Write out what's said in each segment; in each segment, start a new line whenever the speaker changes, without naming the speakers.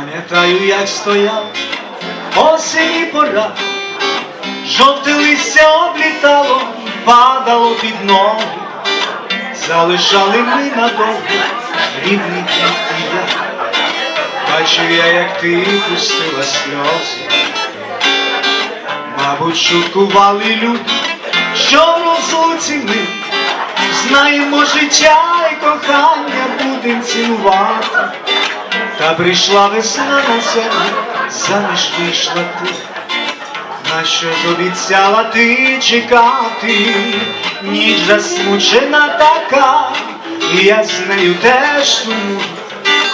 Пам'ятаю, як стояв осені пора, жовте листя облітало, падало під ноги, залишали ми надовго рідний дім і я. Бачив я, як ти пустила сльози, мабуть, шуткували люди, що в розлуці ми знаємо життя і кохання будем цінувати. Та прийшла весна на землю, заміж вийшла ти, на що обіцяла ти чекати, ніч засмучена така, і я з нею теж сумую,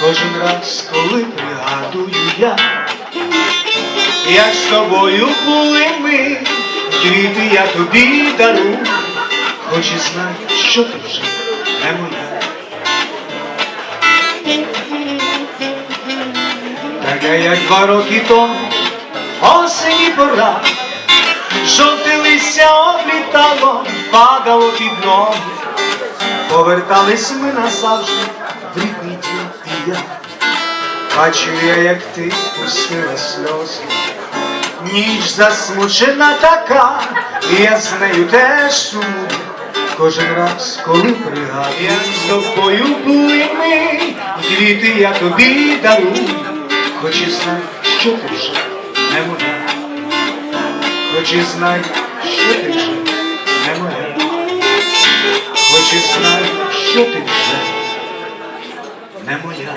кожен раз, коли пригадую я, як з тобою були ми, квіти я тобі дарую, хоч і знаю, що ти вже не моя. Така як два роки тому, осені пора, жовте листя облітало, падало під ноги, повертались ми назавжди в рідний дім і я. Бачив я, як ти пустила сльози, ніч засмучена така, і я з нею теж сумую. Кожен раз, коли пригадую, з тобою були ми, квіти я тобі дарую, хоч і знай, що ти вже не моя, хоч і знай, що ти вже не моя, хоч і знай, що ти вже не моя.